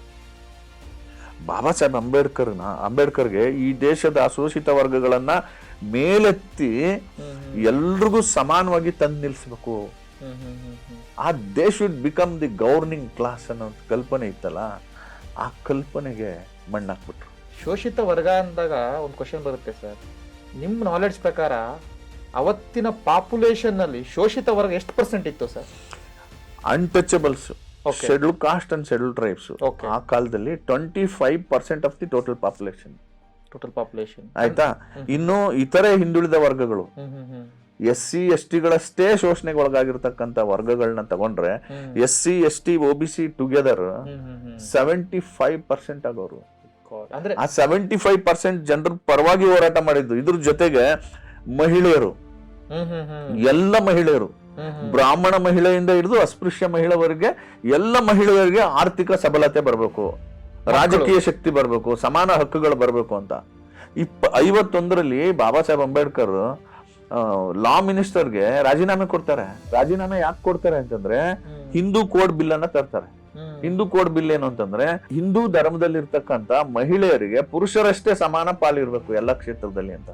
ಬಾಬಾ ಸಾಹೇಬ್ ಅಂಬೇಡ್ಕರ್ನ ಅಂಬೇಡ್ಕರ್ಗೆ ಈ ದೇಶದ ಅಶೋಷಿತ ವರ್ಗಗಳನ್ನ ಮೇಲೆತ್ತಿ. ಎಲ್ರಿಗೂ ಸಮಾನವಾಗಿ ತಂದು ನಿಲ್ಲಿಸ್ಬೇಕು. ಆ they should become the governing class ಅನ್ನೋ ಕಲ್ಪನೆ ಇತ್ತಲ್ಲ ಆ ಕಲ್ಪನೆಗೆ ಮಣ್ಣಾಕ್ಬಿಟ್ರು ಶೋಷಿತ ವರ್ಗ ಅಂದಾಗ ಒಂದು ಕ್ವಶನ್ ಬರುತ್ತೆ ಸರ್ ನಿಮ್ಮ ನಾಲೆಡ್ಜ್ ಪ್ರಕಾರ ಅವತ್ತಿನ ಪಾಪ್ಯುಲೇಷನ್ನಲ್ಲಿ ಶೋಷಿತ ವರ್ಗ ಎಷ್ಟು ಪರ್ಸೆಂಟ್ ಇತ್ತು sir? Untouchables. Schedule caste and schedule tribes. ಆ ಕಾಲದಲ್ಲಿ twenty five percent of the total population total population ಆಯ್ತಾ ಇನ್ನು ಇತರೆ ಹಿಂದುಳಿದ ವರ್ಗಗಳು. ಎಸ್ ಸಿ ಎಸ್ ಟಿಗಳಷ್ಟೇ ಶೋಷಣೆಗೆ ಒಳಗಾಗಿರ್ತಕ್ಕಂಥ ವರ್ಗಗಳನ್ನ ತಗೊಂಡ್ರೆ. S C S T O B C together. Seventy five percent ಆಗೋರು. ಆ ಸೆವೆಂಟಿ ಫೈವ್ ಪರ್ಸೆಂಟ್ ಜನರ ಪರವಾಗಿ ಹೋರಾಟ ಮಾಡಿದ್ದು. ಇದ್ರ ಜೊತೆಗೆ ಮಹಿಳೆಯರು. ಎಲ್ಲ ಮಹಿಳೆಯರು. ಹ್ಮ್ ಹ್ಮ್. ಬ್ರಾಹ್ಮಣ ಮಹಿಳೆಯಿಂದ ಹಿಡಿದು ಅಸ್ಪೃಶ್ಯ ಮಹಿಳೆವರೆಗೆ ಎಲ್ಲ ಮಹಿಳೆಯರಿಗೆ ಆರ್ಥಿಕ ಸಬಲತೆ ಬರಬೇಕು. ರಾಜಕೀಯ ಶಕ್ತಿ ಬರಬೇಕು ಸಮಾನ ಹಕ್ಕುಗಳು ಬರಬೇಕು ಅಂತ. ಇಪ್ಪ ಐವತ್ತೊಂದರಲ್ಲಿ ಬಾಬಾ ಸಾಹೇಬ್ ಅಂಬೇಡ್ಕರ್ ಲಾ ಮಿನಿಸ್ಟರ್ಗೆ ರಾಜೀನಾಮೆ ಕೊಡ್ತಾರೆ. ರಾಜೀನಾಮೆ ಯಾಕೆ ಕೊಡ್ತಾರೆ ಅಂತಂದ್ರೆ ಹಿಂದೂ ಕೋಡ್ ಬಿಲ್ ಅನ್ನ ತರ್ತಾರೆ. ಹಿಂದೂ ಕೋಡ್ ಬಿಲ್ ಏನು ಅಂತಂದ್ರೆ ಹಿಂದೂ ಧರ್ಮದಲ್ಲಿರ್ತಕ್ಕಂತ ಮಹಿಳೆಯರಿಗೆ ಪುರುಷರಷ್ಟೇ ಸಮಾನ ಪಾಲಿರ್ಬೇಕು ಎಲ್ಲ ಕ್ಷೇತ್ರದಲ್ಲಿ ಅಂತ.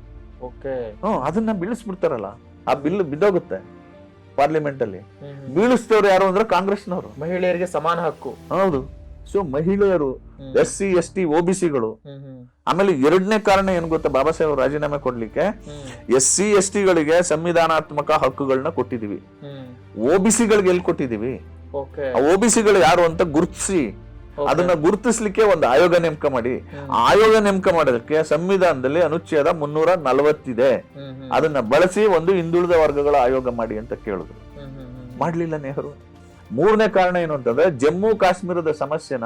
ಅದನ್ನ ಬೀಳಿಸ್ಬಿಡ್ತಾರಲ್ಲ. ಆ ಬಿಲ್ ಬಿದ್ದೋಗುತ್ತೆ ಪಾರ್ಲಿಮೆಂಟ್ ಅಲ್ಲಿ. ಬೀಳಿಸ್ತವ್ರು ಯಾರು ಅಂದ್ರೆ ಕಾಂಗ್ರೆಸ್ನವರು ಮಹಿಳೆಯರಿಗೆ ಸಮಾನ ಹಕ್ಕು ಹೌದು ಸೊ ಮಹಿಳೆಯರು. S C S T O B ಸಿಗಳು. ಆಮೇಲೆ ಎರಡನೇ ಕಾರಣ ಏನ್ ಗೊತ್ತಾ ಬಾಬಾ ಸಾಹೇಬ್ ರಾಜೀನಾಮೆ ಕೊಡ್ಲಿಕ್ಕೆ. ಎಸ್ ಸಿ ಎಸ್ ಟಿಗಳಿಗೆ ಸಂವಿಧಾನಾತ್ಮಕ ಹಕ್ಕುಗಳನ್ನ ಕೊಟ್ಟಿದೀವಿ ಓ ಒ ಬಿ ಸಿಗಳಿಗೆ ಎಲ್ಲಿ ಕೊಟ್ಟಿದೀವಿ ಒ ಬಿ ಸಿಗಳು ಯಾರು ಅಂತ ಗುರುತಿಸಿ. ಅದನ್ನ ಗುರುತಿಸ್ಲಿಕ್ಕೆ ಒಂದು ಆಯೋಗ ನೇಮಕ ಮಾಡಿ. ಆಯೋಗ ನೇಮಕ ಮಾಡೋದಕ್ಕೆ ಸಂವಿಧಾನದಲ್ಲಿ ಅನುಚ್ಛೇದ ಮುನ್ನೂರ ನಲವತ್ತಿದೆ. ಅದನ್ನ ಬಳಸಿ ಒಂದು ಹಿಂದುಳಿದ ವರ್ಗಗಳ ಆಯೋಗ ಮಾಡಿ ಅಂತ ಹ್ಮ್. ಮಾಡ್ಲಿಲ್ಲ ನೆಹರು. ಮೂರನೇ ಕಾರಣ ಏನು ಅಂತಂದ್ರೆ ಜಮ್ಮು ಕಾಶ್ಮೀರದ ಸಮಸ್ಯೆನ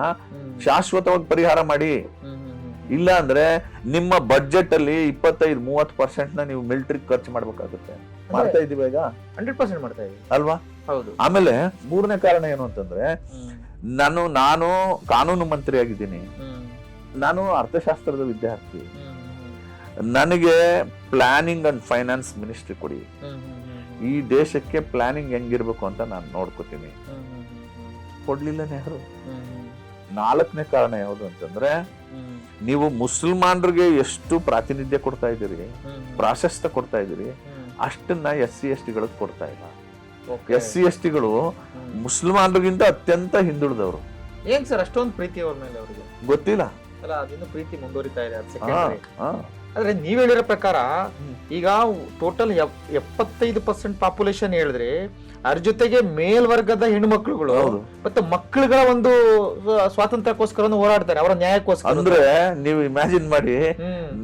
ಶಾಶ್ವತವಾಗಿ ಪರಿಹಾರ ಮಾಡಿ. ಇಲ್ಲ ಅಂದ್ರೆ ನಿಮ್ಮ ಬಜೆಟ್ ಅಲ್ಲಿ ಇಪ್ಪತ್ತೈದು ಮೂವತ್ತು ಪರ್ಸೆಂಟ್ನ ನೀವು ಮಿಲಿಟರಿ ಖರ್ಚು ಮಾಡ್ಬೇಕಾಗುತ್ತೆ. ಮಾಡ್ತಾ ಇದೀವಿ ಈಗ? 100% ಮಾಡ್ತಾ ಇದೀವಿ ಅಲ್ವಾ? ಹೌದು. ಆಮೇಲೆ ಮೂರನೇ ಕಾರಣ ಏನು ಅಂತಂದ್ರೆ. ನಾನು ನಾನು ಕಾನೂನು ಮಂತ್ರಿಯಾಗಿದ್ದೀನಿ ನಾನು ಅರ್ಥಶಾಸ್ತ್ರದ ವಿದ್ಯಾರ್ಥಿ ನನಗೆ ಪ್ಲಾನಿಂಗ್ ಅಂಡ್ ಫೈನಾನ್ಸ್ ಮಿನಿಸ್ಟ್ರಿ ಕೊಡಿ. ಈ ದೇಶಕ್ಕೆ ಪ್ಲಾನಿಂಗ್ ಹೆಂಗಿರ್ಬೇಕು ಅಂತ ನಾನು ನೋಡ್ಕೋತೀನಿ ಕೊಡ್ಲಿಲ್ಲ ನೆಹರು. ನಾಲ್ಕನೇ ಕಾರಣ ಯಾವುದು ಅಂತಂದ್ರೆ ನೀವು ಮುಸಲ್ಮಾನರಿಗೆ ಎಷ್ಟು ಪ್ರಾತಿನಿಧ್ಯ ಕೊಡ್ತಾ ಇದ್ದೀರಿ. ಪ್ರಾಶಸ್ತ್ಯ ಕೊಡ್ತಾ ಇದ್ದೀರಿ. ಅಷ್ಟನ್ನ ಎಸ್ ಸಿ ಎಸ್ ಟಿಗಳಿಗೆ ಕೊಡ್ತಾ ಇಲ್ಲ. ಎಸ್ ಸಿ ಎಸ್ ಟಿಗಳು ಮುಸ್ಲಿಮಾನರಿಗಿಂತ ಅತ್ಯಂತ ಹಿಂದುಳಿದವರು. ಏನ್ ಸರ್ ಅಷ್ಟೊಂದು ಪ್ರೀತಿ ಅವ್ರ ಮೇಲೆ ಅವರಿಗೆ? ಗೊತ್ತಿಲ್ಲ. ಅಲ್ಲ ಅದಿನ್ನು ಪ್ರೀತಿ ಮುಂದುವರಿತಾ ಇದೆ. ಆದ್ರೆ ನೀವ್ ಹೇಳಿರೋ ಪ್ರಕಾರ ಈಗ ಟೋಟಲ್ ಎಪ್ಪತ್ತೈದು ಪರ್ಸೆಂಟ್ ಪಾಪ್ಯುಲೇಷನ್ ಹೇಳಿದ್ರೆ ಅದ್ರ ಜೊತೆಗೆ ಮೇಲ್ವರ್ಗದ ಹೆಣ್ಮಕ್ಳುಗಳು ಹೌದು. ಮತ್ತೆ ಮಕ್ಕಳುಗಳ ಒಂದು ಸ್ವ- ಸ್ವಾತಂತ್ರ್ಯಕ್ಕೋಸ್ಕರ ಹೋರಾಡ್ತಾರೆ ಅವರ ನ್ಯಾಯಕ್ಕೋಸ್ಕರ. ಅಂದ್ರೆ ನೀವು ಇಮ್ಯಾಜಿನ್ ಮಾಡಿ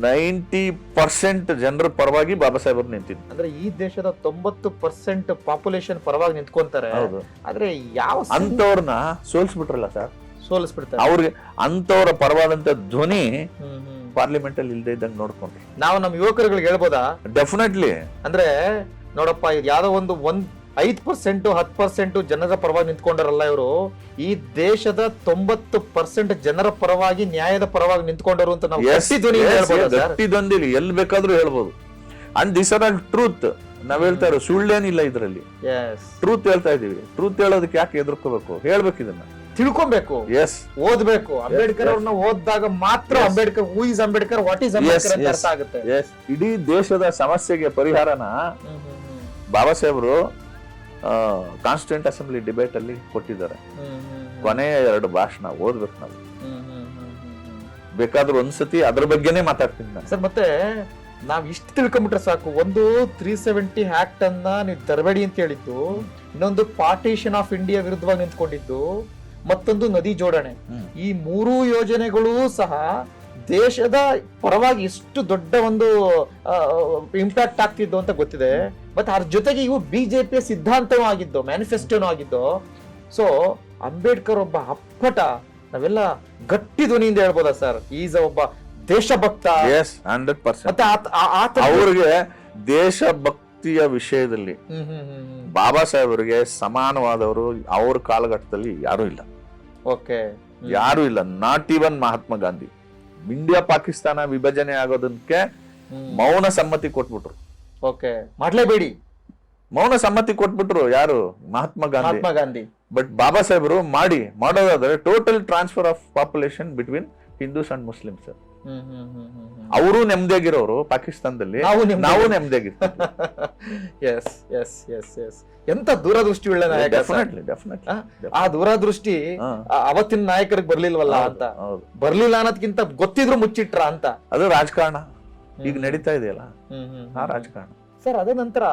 ನೈಂಟಿ ಪರ್ಸೆಂಟ್ ಜನರ ಪರವಾಗಿ ಬಾಬಾ ಸಾಹೇಬ್ ನಿಂತಿದ್ರು. ಅಂದ್ರೆ ಈ ದೇಶದ ತೊಂಬತ್ತು ಪರ್ಸೆಂಟ್ ಪಾಪ್ಯುಲೇಷನ್ ಪರವಾಗಿ ನಿಂತ್ಕೊಂತಾರೆ. ಆದ್ರೆ ಯಾವ ಅಂತವ್ರನ್ನ ಸೋಲ್ಸ್ಬಿಟ್ರಲ್ಲ ಸರ್? ಸೋಲಿಸ್ಬಿಡ್ತಾರೆ. ಅವ್ರಿಗೆ ಅಂತವ್ರ ಪರವಾದಂತ ಧ್ವನಿ ಪಾರ್ಲಿಮೆಂಟ್ ಅಲ್ಲಿ ಇಲ್ಲದೆ ಇದ್ದಂಗೆ ನೋಡ್ಕೊಂಡ್ರು. ನಾವು ನಮ್ಮ ಯುವಕರುಗಳಿಗೆ ಹೇಳ್ಬೋದಾ? ಡೆಫಿನೆಟ್ಲಿ ಅಂದ್ರೆ ನೋಡಪ್ಪ ಇದು ಯಾವ್ದೋ ಒಂದು ಒಂದ್ ಐದ್ ಪರ್ಸೆಂಟ್ ಹತ್ತು ಪರ್ಸೆಂಟ್ ಜನರ ಪರವಾಗಿ ನಿಂತ್ಕೊಂಡಾರಲ್ಲ ಇವರು. ಈ ದೇಶದ ತೊಂಬತ್ತು ಪರ್ಸೆಂಟ್ ಜನರ ಪರವಾಗಿ ನ್ಯಾಯದ ಪರವಾಗಿ ನಿಂತ್ಕೊಂಡರು ಅಂತ ನಾವು ಗಟ್ಟಿ ಧ್ವನಿಯಿಂದ ಹೇಳ್ಬೋದಾ ಸರ್? ಗಟ್ಟಿದೊಂದಿಲ್ಲ ಎಲ್ಲಿ ಬೇಕಾದ್ರೂ ಹೇಳ್ಬೋದು. And this are all truth ನಾವ್ ಹೇಳ್ತಾ ಇರೋ ಸುಳ್ಳೇನಿಲ್ಲ ಇದ್ರಲ್ಲಿ. ಎಸ್ ಟ್ರೂತ್ ಹೇಳ್ತಾ ಇದೀವಿ. ಟ್ರೂತ್ ಹೇಳೋದಕ್ಕೆ ಯಾಕೆ ಎದುರ್ಕೋಬೇಕು ಹೇಳ್ಬೇಕು ಇದನ್ನ. ತಿಳ್ಕೊಬೇಕು. ಎಸ್ ಓದ್ಬೇಕು. ಅಂಬೇಡ್ಕರ್. ಅವ್ರನ್ನ ಓದಿದಾಗ ಮಾತ್ರ Ambedkar who is Ambedkar what is Ambedkar ಅಂತ ಅರ್ಥ ಆಗುತ್ತೆ. ಎಸ್ ಇಡೀ ದೇಶದ ಸಮಸ್ಯೆಗೆ ಪರಿಹಾರನ ಬಾಬಾ ಸಾಹೇಬ್ರು ಕಾನ್ಸ್ಟಿಟ್ಯೂಂಟ್ ಅಸೆಂಬ್ಲಿ ಡಿಬೇಟ್ ಅಲ್ಲಿ ಕೊಟ್ಟಿದ್ದಾರೆ. ಕೊನೆಯ ಎರಡು ಭಾಷಣ ಓದ್ಬೇಕು ನಾವು. ಬೇಕಾದ್ರೂ ಒಂದ್ಸತಿ ಅದ್ರ ಬಗ್ಗೆನೇ ಮಾತಾಡ್ತೀನಿ ನಾನು. ಸರ್ ಮತ್ತೆ ನಾವ್ ಇಷ್ಟು ತಿಳ್ಕೊಂಬಿಟ್ರೆ ಸಾಕು. ಒಂದು ತ್ರೀ ಸೆವೆಂಟಿ ಆಕ್ಟ್ ಅನ್ನ ನೀವು ತರಬೇಡಿ ಅಂತ ಹೇಳಿದ್ದು ಇನ್ನೊಂದು ಪಾರ್ಟಿಷನ್ ಆಫ್ ಇಂಡಿಯಾ ವಿರುದ್ಧವಾಗಿ ನಿಂತ್ಕೊಂಡಿದ್ದು ಮತ್ತೊಂದು ನದಿ ಜೋಡಣೆ. ಈ ಮೂರೂ ಯೋಜನೆಗಳು ಸಹ ದೇಶದ ಪರವಾಗಿ ಎಷ್ಟು ದೊಡ್ಡ ಒಂದು ಇಂಪ್ಯಾಕ್ಟ್ ಆಗ್ತಿದ್ದು ಅಂತ ಗೊತ್ತಿದೆ. ಮತ್ತೆ ಅದ್ರ ಜೊತೆಗೆ ಇವು ಬಿಜೆಪಿಯ ಸಿದ್ಧಾಂತವೂ ಆಗಿದ್ದು ಮ್ಯಾನಿಫೆಸ್ಟೋನು ಆಗಿದ್ದು. ಸೊ ಅಂಬೇಡ್ಕರ್ ಒಬ್ಬ ಅಪ್ಪಟ ನಾವೆಲ್ಲ ಗಟ್ಟಿ ಧ್ವನಿಯಿಂದ ಹೇಳ್ಬೋದಾ ಸರ್? ಈಸ್ ಒಬ್ಬ ದೇಶಭಕ್ತ. ಹಂಡ್ರೆಡ್ ಪರ್ಸೆಂಟ್ ಮತ್ತೆ ಆತ ಅವ್ರಿಗೆ ದೇಶಭಕ್ತಿಯ ವಿಷಯದಲ್ಲಿ ಬಾಬಾ ಸಾಹೇಬ್ರಿಗೆ ಸಮಾನವಾದವರು ಅವ್ರ ಕಾಲಘಟ್ಟದಲ್ಲಿ ಯಾರು ಇಲ್ಲ. ಓಕೆ. ಯಾರು ಇಲ್ಲ. Not even Mahatma Gandhi. India Pakistan ವಿಭಜನೆ ಆಗೋದಕ್ಕೆ ಮೌನ ಸಮ್ಮತಿ ಕೊಟ್ಬಿಟ್ರು. ಓಕೆ. ಮಾಡ್ಲೇಬೇಡಿ. ಮೌನ ಸಮ್ಮತಿ ಕೊಟ್ಬಿಟ್ರು ಯಾರು? ಮಹಾತ್ಮ ಗಾಂಧಿ. ಮಹಾತ್ಮ ಗಾಂಧಿ. ಬಟ್ ಬಾಬಾ ಸಾಹೇಬ್ರು ಮಾಡಿ ಮಾಡೋದಾದ್ರೆ total transfer of population between Hindus and Muslims hmm hmm hmm hmm hmm. ಅವರು ನೆಮ್ಮದಿಯಾಗಿರೋರು ಪಾಕಿಸ್ತಾನದಲ್ಲಿ. ನಾವು ನೆಮ್ಮದಿಯಾಗಿ ಎಸ್ ಎಸ್ ಎಸ್ ಎಸ್ ಎಂತ ದೂರದೃಷ್ಟಿ ಉಳ್ಳ ನಾಯಕ sir. ಡೆಫಿನೆಟ್ಲಿ ಡೆಫಿನೆಟ್ಲಿ ಆ? ದೂರದೃಷ್ಟಿ ಅವತ್ತಿನ ನಾಯಕರಿಗೆ ಬರ್ಲಿಲ್ವಲ್ಲ ಅಂತ? ಬರ್ಲಿಲ್ಲ ಅನ್ನೋದ್ಕಿಂತ ಗೊತ್ತಿದ್ರು ಮುಚ್ಚಿಟ್ರ ಅಂತ? ಅದು ರಾಜಕಾರಣ. ಈಗ ನಡೀತಾ ಇದೆಯಲ್ಲ? ಆ ರಾಜಕಾರಣ. ಸರ್ ಅದ ನಂತರ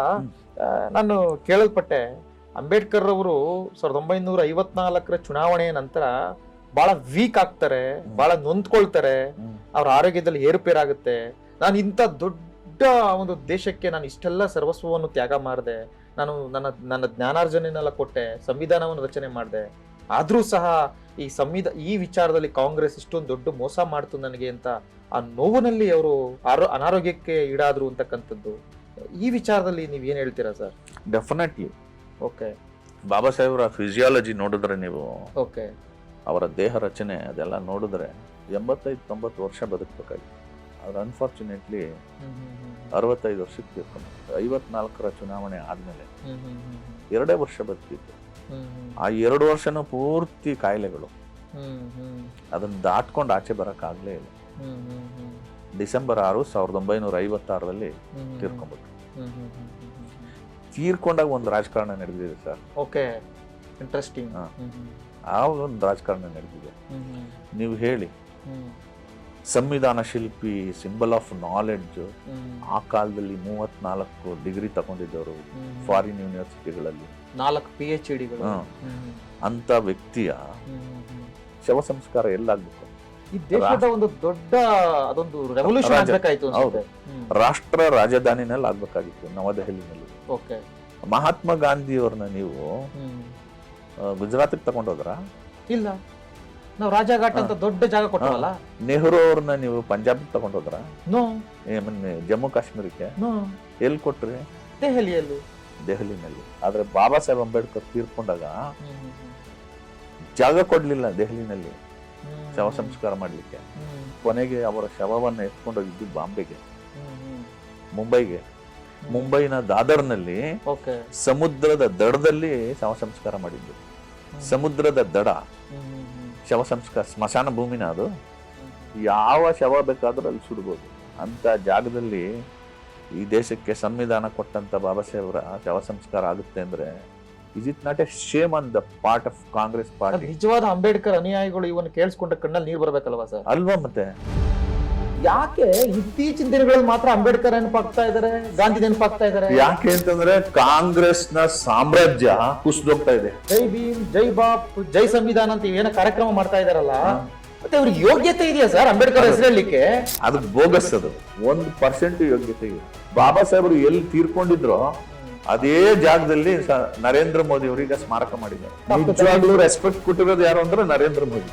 ನಾನು ಕೇಳಲ್ಪಟ್ಟೆ ಅಂಬೇಡ್ಕರ್ ಅವರು ಸಾವಿರದ ಒಂಬೈನೂರ ಐವತ್ನಾಲ್ಕರ ಚುನಾವಣೆಯ ನಂತರ ಬಹಳ ವೀಕ್ ಆಗ್ತಾರೆ ಬಹಳ ನೊಂದ್ಕೊಳ್ತಾರೆ. ಅವ್ರ ಆರೋಗ್ಯದಲ್ಲಿ ಏರುಪೇರಾಗುತ್ತೆ. ನಾನು ಇಂಥ ದೊಡ್ಡ ಒಂದು ದೇಶಕ್ಕೆ ನಾನು ಇಷ್ಟೆಲ್ಲ ಸರ್ವಸ್ವವನ್ನು ತ್ಯಾಗ ಮಾಡಿದೆ ನಾನು ನನ್ನ ನನ್ನ ಜ್ಞಾನಾರ್ಜನೆನೆಲ್ಲ ಕೊಟ್ಟೆ ಸಂವಿಧಾನವನ್ನು ರಚನೆ ಮಾಡಿದೆ. ಆದರೂ ಸಹ ಈ ಸಂವಿಧ ಈ ವಿಚಾರದಲ್ಲಿ ಕಾಂಗ್ರೆಸ್ ಇಷ್ಟೊಂದು ದೊಡ್ಡ ಮೋಸ ಮಾಡ್ತು ನನಗೆ ಅಂತ ಆ ನೋವಿನಲ್ಲಿ ಅವರು ಆರೋ ಅನಾರೋಗ್ಯಕ್ಕೆ ಈಡಾದ್ರು ಅಂತಕ್ಕಂಥದ್ದು. ಈ ವಿಚಾರದಲ್ಲಿ ನೀವು ಏನು ಹೇಳ್ತೀರಾ ಸರ್? ಡೆಫಿನೆಟ್ಲಿ ಓಕೆ ಬಾಬಾ ಸಾಹೇಬ್ರ ಫಿಸಿಯಾಲಜಿ ನೋಡಿದ್ರೆ ನೀವು ಓಕೆ ಅವರ ದೇಹ ರಚನೆ ಅದೆಲ್ಲ ನೋಡಿದ್ರೆ ಎಂಬತ್ತೈದು ತೊಂಬತ್ತು ವರ್ಷ ಬದುಕಬೇಕಾಗಿತ್ತು. ಆದರೆ ಅನ್ಫಾರ್ಚುನೇಟ್ಲಿ ಅರವತ್ತೈದು ವರ್ಷಕ್ಕೆ ತೀರ್ಕೊಂಡು ಐವತ್ನಾಲ್ಕರ ಚುನಾವಣೆ ಆದಮೇಲೆ ಎರಡೇ ವರ್ಷ ಬದುಕಿತ್ತು. ಆ ಎರಡು ವರ್ಷನೂ ಪೂರ್ತಿ ಕಾಯಿಲೆಗಳು. ಅದನ್ನು ದಾಟ್ಕೊಂಡು ಆಚೆ ಬರೋಕ್ಕಾಗಲೇ ಇಲ್ಲ. ಡಿಸೆಂಬರ್ ಆರು ಸಾವಿರದ ಒಂಬೈನೂರ ಐವತ್ತಾರರಲ್ಲಿ ತೀರ್ಕೊಂಡ್ಬಿಟ್ರು. ತೀರ್ಕೊಂಡಾಗ ಒಂದು ರಾಜಕಾರಣ ನಡೆದಿದೆ ಸರ್. Okay interesting. ಆ ಒಂದು ರಾಜಕಾರಣ ನಡೆದಿದೆ. ನೀವು ಹೇಳಿ. ಸಂವಿಧಾನ ಶಿಲ್ಪಿ ಸಿಂಬಲ್ ಆಫ್ ನಾಲೆಡ್ಜ್ ಆ ಕಾಲದಲ್ಲಿ ಮೂವತ್ನಾಲ್ಕು ಡಿಗ್ರಿ ತಗೊಂಡಿದ್ದವರು ಫಾರಿನ್ ಯೂನಿವರ್ಸಿಟಿಗಳಲ್ಲಿ ನಾಲ್ಕು ಪಿ ಎಚ್ ಡಿಗಳು. ಅಂತ ವ್ಯಕ್ತಿಯ ಶವ ಸಂಸ್ಕಾರ ಎಲ್ಲಾಗಬೇಕು. ಈ ದೇಶದ ಒಂದು ದೊಡ್ಡ ಅದೊಂದು ರೆವಲ್ಯೂಷನ್ ಆಗ್ಬೇಕಾಯ್ತು ಹೌದು. ರಾಷ್ಟ್ರ ರಾಜಧಾನಿನಲ್ಲಿ ಆಗ್ಬೇಕಾಗಿತ್ತು ನವದೆಹಲಿನಲ್ಲಿ. ಓಕೆ. ಮಹಾತ್ಮ ಗಾಂಧಿಯವ್ರನ್ನ ನೀವು ಗುಜರಾತಿಗೆ ತಗೊಂಡೋದ್ರ? ಇಲ್ಲ. ನಾವು ರಾಜಾಘಾಟ್ ಅಂತ ದೊಡ್ಡ ಜಾಗ ಕೊಟ್ಟವಲ್ಲ? ನೆಹರು ಅವ್ರನ್ನ ನೀವು ಪಂಜಾಬ್ಗೆ ತಗೊಂಡೋದ್ರ? ನೋ. ಜಮ್ಮು ಕಾಶ್ಮೀರಕ್ಕೆ? ಎಲ್ಲಿ ಕೊಟ್ರಿ? ದೆಹಲಿಯಲ್ಲಿ. ದೆಹಲಿನಲ್ಲಿ. ಆದ್ರೆ ಬಾಬಾ ಸಾಹೇಬ್ ಅಂಬೇಡ್ಕರ್ ತೀರ್ಕೊಂಡಾಗ ಜಾಗ ಕೊಡ್ಲಿಲ್ಲ ದೆಹಲಿನಲ್ಲಿ. ಶವ ಸಂಸ್ಕಾರ ಮಾಡ್ಲಿಕ್ಕೆ. ಕೊನೆಗೆ ಅವರ ಶವವನ್ನ ಎತ್ಕೊಂಡೋಗಿದ್ದು ಬಾಂಬೆಗೆ. ಮುಂಬೈಗೆ. ಮುಂಬೈನ ದಾದರ್ನಲ್ಲಿ ಓಕೆ. ಸಮುದ್ರದ ದಡದಲ್ಲಿ ಶವ ಸಂಸ್ಕಾರ ಮಾಡಿದ್ದು. ಸಮುದ್ರದ ದಡ. ಶವ ಸಂಸ್ಕಾರ ಸ್ಮಶಾನ ಭೂಮಿನ ಅದು. ಯಾವ ಶವ ಬೇಕಾದ್ರೂ ಅಲ್ಲಿ ಸುಡ್ಬೋದು. ಅಂತ ಜಾಗದಲ್ಲಿ ಈ ದೇಶಕ್ಕೆ ಸಂವಿಧಾನ ಕೊಟ್ಟಂತ ಬಾಬಾ ಸಾಹೇಬ್ರ ಶವ ಸಂಸ್ಕಾರ ಆಗುತ್ತೆ ಅಂದ್ರೆ is it not a shame on the part of Congress party ನಿಜವಾದ ಅಂಬೇಡ್ಕರ್ ಅನುಯಾಯಿಗಳು ಇವನ್ನ ಕೇಳಿಸ್ಕೊಂಡ ಕಣ್ಣಲ್ಲಿ ನೀರು ಬರಬೇಕಲ್ವಾ ಸರ್? ಅಲ್ವಾ ಮತ್ತೆ? ಯಾಕೆ ಇತ್ತೀಚಿನ ದಿನಗಳಲ್ಲಿ ಮಾತ್ರ ಅಂಬೇಡ್ಕರ್ ನೆನಪಾಗ್ತಾ ಇದಾರೆ ಗಾಂಧಿ ನೆನಪಾಗ್ತಾ ಇದಾರೆ? ಯಾಕೆ ಅಂತಂದ್ರೆ ಕಾಂಗ್ರೆಸ್ನ ಸಾಮ್ರಾಜ್ಯ ಕುಸಿದೋಗ್ತಾ ಇದೆ. ಜೈ ಭೀಮ್ ಜೈ ಬಾಪ್ ಜೈ ಸಂವಿಧಾನ ಅಂತ ಏನೋ ಕಾರ್ಯಕ್ರಮ ಮಾಡ್ತಾ ಇದಾರಲ್ಲ? ಮತ್ತೆ ಅವ್ರಿಗೆ ಯೋಗ್ಯತೆ ಇದೆಯಾ ಸರ್ ಅಂಬೇಡ್ಕರ್ ಹೆಸರಲ್ಲಿಕ್ಕೆ ಅದು ಬೋಗಸ್ ಅದು. ಒಂದ್ ಪರ್ಸೆಂಟ್ ಯೋಗ್ಯತೆ ಇದೆ. ಬಾಬಾ ಸಾಹೇಬರು ಎಲ್ಲಿ ತೀರ್ಕೊಂಡಿದ್ರು ಅದೇ ಜಾಗದಲ್ಲಿ ನರೇಂದ್ರ ಮೋದಿ ಅವರಿಗೆ ಸ್ಮಾರಕ ಮಾಡಿದ್ದಾರೆ. ನಿಜವಾಗ್ಲೂ ರೆಸ್ಪೆಕ್ಟ್ ಕೊಟ್ಟಿರೋದು ಯಾರು ಅಂದ್ರೆ ನರೇಂದ್ರ ಮೋದಿ.